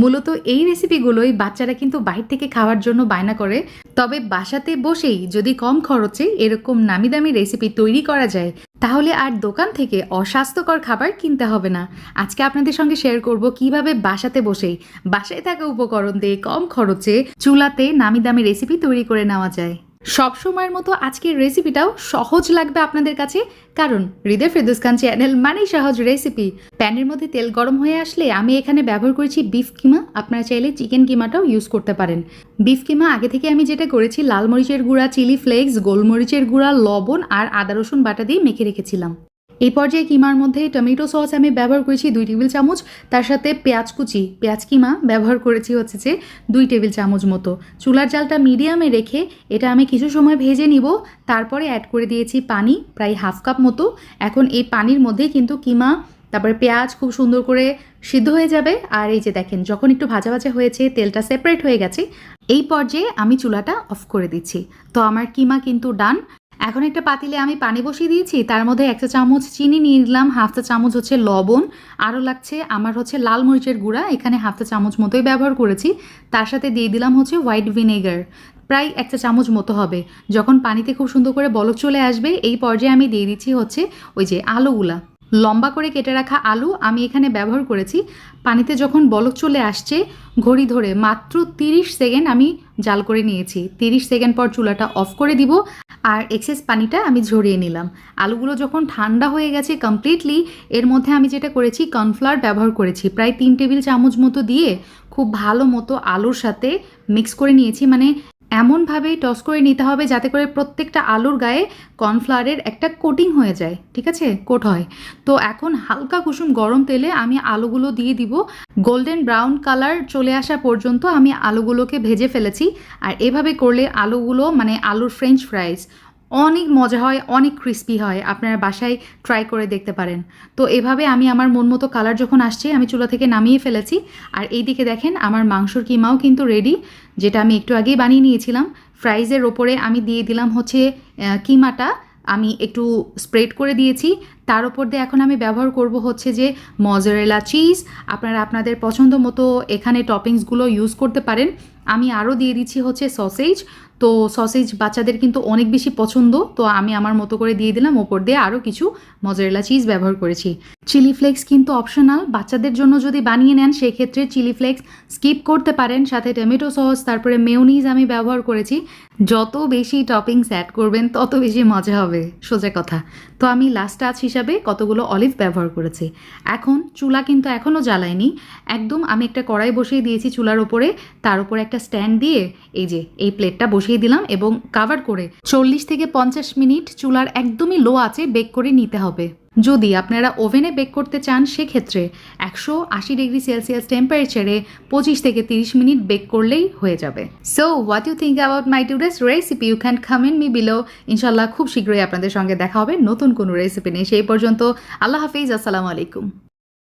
মূলত এই রেসিপিগুলোই বাচ্চারা কিন্তু বাইর থেকে খাওয়ার জন্য বায়না করে। তবে বাসাতে বসেই যদি কম খরচে এরকম নামি দামি রেসিপি তৈরি করা যায়, তাহলে আর দোকান থেকে অস্বাস্থ্যকর খাবার কিনতে হবে না। আজকে আপনাদের সঙ্গে শেয়ার করব কীভাবে বাসাতে বসেই বাসায় থাকা উপকরণ দিয়ে কম খরচে চুলাতে নামি দামি রেসিপি তৈরি করে নেওয়া যায়। সব সময়ের মতো আজকের রেসিপিটাও সহজ লাগবে আপনাদের কাছে। কারণ হৃদয় ফেরদুস খান চ্যানেল মানেই সহজ রেসিপি প্যানের মধ্যে তেল গরম হয়ে আসলে আমি এখানে ব্যবহার করেছি বিফ কিমা। আপনারা চাইলে চিকেন কিমাটাও ইউজ করতে পারেন। বিফ কিমা আগে থেকে আমি যেটা করেছি, লাল মরিচের গুঁড়া চিলি ফ্লেক্স গোলমরিচের গুঁড়া, লবণ আর আদা রসুন বাটা দিয়ে মেখে রেখেছিলাম। এই পর্যায়ে কিমার মধ্যে টমেটো সস আমি ব্যবহার করেছি দুই টেবিল চামচ। তার সাথে পেঁয়াজ কুচি। পেঁয়াজ কিমা ব্যবহার করেছি হচ্ছে যে দুই টেবিল চামচ মতো। চুলার জালটা মিডিয়ামে রেখে এটা আমি কিছু সময় ভেজে নিব। তারপরে অ্যাড করে দিয়েছি পানি, প্রায় হাফ কাপ মতো। এখন এই পানির মধ্যে কিন্তু কিমা, তারপরে পেঁয়াজ খুব সুন্দর করে সিদ্ধ হয়ে যাবে। আর এই যে দেখেন, যখন একটু ভাজা ভাজা হয়েছে, তেলটা সেপারেট হয়ে গেছে। এই পর্যায়ে আমি চুলাটা অফ করে দিচ্ছি। তো আমার কিমা কিন্তু ডান এখন একটা পাতিলে আমি পানি বসিয়ে দিয়েছি। তার মধ্যে এক চা চামচ চিনি নিয়ে নিলাম, হাফ চা চামচ হচ্ছে লবণ, আরও লাগছে আমার হচ্ছে লাল মরিচের গুঁড়া, এখানে হাফ চা চামচ মতোই ব্যবহার করেছি। তার সাথে দিয়ে দিলাম হচ্ছে হোয়াইট ভিনেগার, প্রায় এক চা চামচ মতো হবে। যখন পানিতে খুব সুন্দর করে বলক চলে আসবে, এই পর্যায়ে আমি দিয়ে দিচ্ছি হচ্ছে ওই যে আলুগুলা। লম্বা করে কেটে রাখা আলু আমি এখানে ব্যবহার করেছি। পানিতে যখন বলক চলে আসছে, ঘড়ি ধরে মাত্র তিরিশ সেকেন্ড আমি জাল করে নিয়েছি। তিরিশ সেকেন্ড পর চুলাটা অফ করে দিব আর এক্সেস পানিটা আমি ঝরিয়ে নিলাম। আলুগুলো যখন ঠান্ডা হয়ে গেছে কমপ্লিটলি এর মধ্যে আমি যেটা করেছি কর্নফ্লাওয়ার ব্যবহার করেছি। প্রায় তিন টেবিল চামচ মতো দিয়ে খুব ভালো মতো আলুর সাথে মিক্স করে নিয়েছি। মানে এমনভাবে টস করে নিতে হবে যাতে করে প্রত্যেকটা আলুর গায়ে কর্নফ্লাওয়ারের একটা কোটিং হয়ে যায়, ঠিক আছে? কোট হয়। তো এখন হালকা কুসুম গরম তেলে আমি আলুগুলো দিয়ে দিব। গোল্ডেন ব্রাউন কালার চলে আসা পর্যন্ত আমি আলুগুলোকে ভেজে ফেলেছি। আর এভাবে করলে আলুগুলো মানে আলুর ফ্রেঞ্চ ফ্রাইজ অনেক মজা হয়, অনেক ক্রিস্পি হয়। আপনারা বাসায় ট্রাই করে দেখতে পারেন। তো এভাবে আমি আমার মন মতো কালার যখন আসছে, আমি চুলা থেকে নামিয়ে ফেলেছি। আর এই দিকে দেখেন, আমার মাংসর কিমাও কিন্তু রেডি যেটা আমি একটু আগেই বানিয়ে নিয়েছিলাম। ফ্রাইজের ওপরে আমি দিয়ে দিলাম হচ্ছে কিমাটা। আমি একটু স্প্রেড করে দিয়েছি। তার উপর দিয়ে এখন আমি ব্যবহার করব হচ্ছে যে মজারেলা চিজ আপনারা আপনাদের পছন্দ মতো এখানে টপিংসগুলো ইউজ করতে পারেন। আমি আরও দিয়ে দিচ্ছি হচ্ছে সসেজ তো সসেজ বাচ্চাদের কিন্তু অনেক বেশি পছন্দ। তো আমি আমার মতো করে দিয়ে দিলাম। ওপর দিয়ে আরও কিছু মজারেলা চিজ ব্যবহার করেছি। চিলি ফ্লেক্স কিন্তু অপশনাল বাচ্চাদের জন্য যদি বানিয়ে নেন, সেক্ষেত্রে চিলি ফ্লেক্স স্কিপ করতে পারেন। সাথে টমেটো সস তারপরে মেয়োনিজ আমি ব্যবহার করেছি। যত বেশি টপিংস অ্যাড করবেন, তত বেশি মজা হবে। সোজা কথা। তো আমি লাস্ট টাচ হিসাবে কতগুলো অলিভ ব্যবহার করেছি। এখন চুলা কিন্তু এখনও জ্বালায়নি। একদম আমি একটা কড়াই বসিয়ে দিয়েছি চুলার ওপরে। তার উপরে একটা স্ট্যান্ড দিয়ে এই যে, এই প্লেটটা বসিয়ে দিলাম এবং কাভার করে চল্লিশ থেকে পঞ্চাশ মিনিট চুলার একদমই লো আছে বেক করে নিতে হবে। যদি আপনারা ওভেনে বেক করতে চান, সেক্ষেত্রে একশো আশি ডিগ্রি সেলসিয়াস টেম্পারেচারে পঁচিশ থেকে তিরিশ মিনিট বেক করলেই হয়ে যাবে। So what you think about my today's recipe you can comment me below ইনশাল্লাহ খুব শীঘ্রই আপনাদের সঙ্গে দেখা হবে নতুন কোনো রেসিপি নিয়ে। সেই পর্যন্ত আল্লাহ হাফিজ, আসসালামু আলাইকুম।